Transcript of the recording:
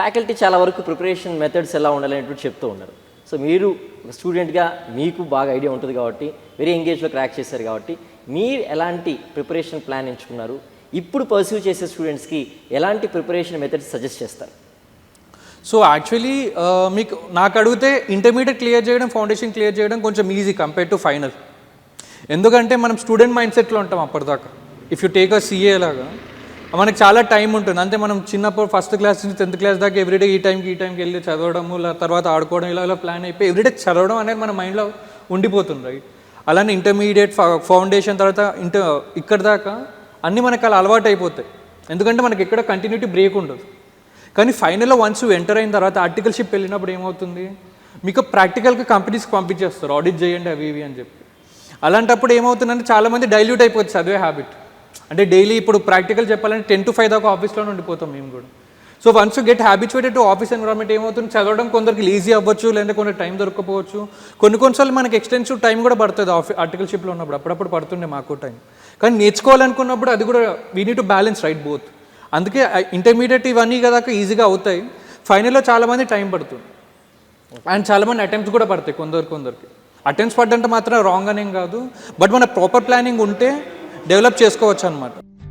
Faculty చాలా వరకు preparation methods ఎలా ఉండాలనేటువంటి చెప్తూ ఉన్నారు. సో మీరు ఒక స్టూడెంట్గా మీకు బాగా ఐడియా ఉంటుంది కాబట్టి వెరీ ఎంగేజ్లో క్రాక్ చేశారు కాబట్టి మీరు ఎలాంటి ప్రిపరేషన్ ప్లాన్ ఎంచుకున్నారు? ఇప్పుడు పర్సీవ్ చేసే స్టూడెంట్స్కి ఎలాంటి ప్రిపరేషన్ మెథడ్స్ సజెస్ట్ చేస్తారు? సో యాక్చువల్లీ uh, మీకు నాకు అడిగితే ఇంటర్మీడియట్ క్లియర్ చేయడం ఫౌండేషన్ క్లియర్ చేయడం కొంచెం ఈజీ కంపేర్ టు ఫైనల్ ఎందుకంటే మనం స్టూడెంట్ మైండ్ సెట్లో ఉంటాం అప్పటిదాకా. If you take a CA లాగా మనకి చాలా టైం ఉంటుంది. అంతే మనం చిన్నప్పుడు ఫస్ట్ క్లాస్ నుంచి టెన్త్ క్లాస్ దాకా ఎవ్రీడే ఈ టైంకి ఈ టైంకి వెళ్ళి చదవడము ఇలా తర్వాత ఆడుకోవడం ఇలా ఇలా ప్లాన్ అయిపోయి ఎవ్రీడే చదవడం అనేది మన మైండ్లో ఉండిపోతుంది రైట్ అలానే ఇంటర్మీడియట్ ఫౌండేషన్ తర్వాత ఇంటర్ ఇక్కడ దాకా అన్నీ మనకు అలా అలవాటు అయిపోతాయి. ఎందుకంటే మనకి ఎక్కడ కంటిన్యూటీ బ్రేక్ ఉండదు. కానీ ఫైనల్లో వన్స్ ఎంటర్ అయిన తర్వాత ఆర్టికల్షిప్ వెళ్ళినప్పుడు ఏమవుతుంది? మీకు ప్రాక్టికల్గా కంపెనీస్కి పంపించేస్తారు. ఆడిట్ చేయండి అవి ఇవి అని చెప్పి. అలాంటప్పుడు ఏమవుతుందంటే చాలామంది డైల్యూట్ అయిపోతుంది చదివే హ్యాబిట్ అంటే డైలీ ఇప్పుడు ప్రాక్టికల్ చెప్పాలంటే టెన్ టు ఫైవ్ దాకా ఆఫీస్లోనే ఉండిపోతాం మేము కూడా. So once get habituated to office environment ఏమవుతుంది? చదవడం కొందరికి ఈజీ అవ్వచ్చు లేదంటే కొన్ని టైం దొరకకపోవచ్చు కొన్ని కొన్నిసార్లు మనకి ఎక్స్టెన్సివ్ టైం కూడా పడుతుంది ఆఫీ ఆర్టికల్షిప్లో ఉన్నప్పుడు. అప్పుడప్పుడు పడుతుండే మాకు టైం కానీ నేర్చుకోవాలనుకున్నప్పుడు అది కూడా we need to balance right both అందుకే ఇంటర్మీడియట్ ఇవన్నీ కదా ఈజీగా అవుతాయి. ఫైనల్లో చాలామంది టైం పడుతుంది. అండ్ చాలామంది అటెంప్ట్స్ కూడా పడతాయి కొందరు కొందరికి. అటెంప్ట్స్ పడ్డంటే మాత్రం రాంగ్ అనేం కాదు. బట్ మన ప్రాపర్ ప్లానింగ్ ఉంటే డెవలప్ చేసుకోవచ్చు అనమాట